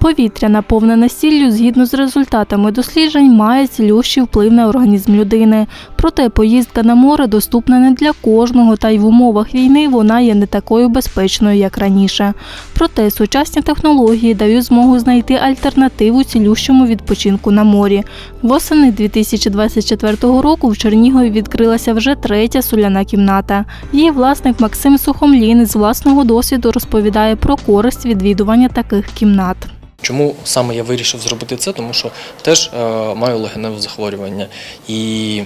Повітря, наповнене сіллю, згідно з результатами досліджень, має цілющий вплив на організм людини. Проте поїздка на море доступна не для кожного, та й в умовах війни вона є не такою безпечною, як раніше. Проте сучасні технології дають змогу знайти альтернативу цілющому відпочинку на морі. Восени 2024 року в Чернігові відкрилася вже третя соляна кімната. Її власник Максим Сухомлін з власного досвіду розповідає про користь відвідування таких кімнат. Чому саме я вирішив зробити це? Тому що теж е, маю легеневе захворювання. І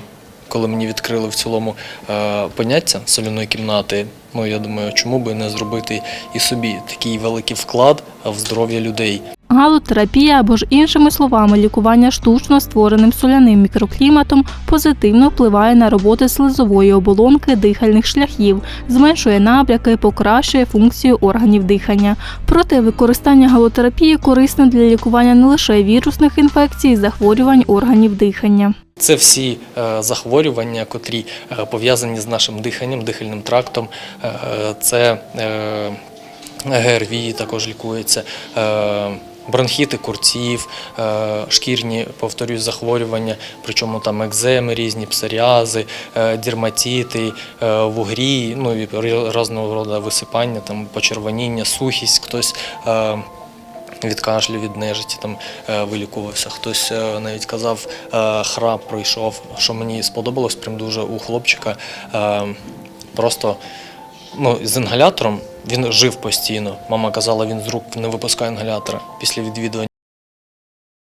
коли мені відкрили в цілому е, поняття соляної кімнати, ну я думаю, чому би не зробити і собі такий великий вклад в здоров'я людей. Галотерапія або ж іншими словами, лікування штучно створеним соляним мікрокліматом позитивно впливає на роботу слизової оболонки дихальних шляхів, зменшує набряки, покращує функцію органів дихання. Проте використання галотерапії корисне для лікування не лише вірусних інфекцій, захворювань органів дихання. Це всі е, захворювання, котрі е, пов'язані з нашим диханням, дихальним трактом. Е, це ГРВІ також лікується. Бронхіти курців, е, шкірні, повторюсь, захворювання, причому там екземи різні, псоріази, е, дерматити, е, вугрі, ну і різного роду висипання, там почервоніння, сухість, хтось від кашлю, від нежиті там вилікувався. Хтось навіть казав, храп пройшов. Що мені сподобалось прям дуже у хлопчика. Просто ну, з інгалятором він жив постійно. Мама казала, він з рук не випускає інгалятора після відвідування.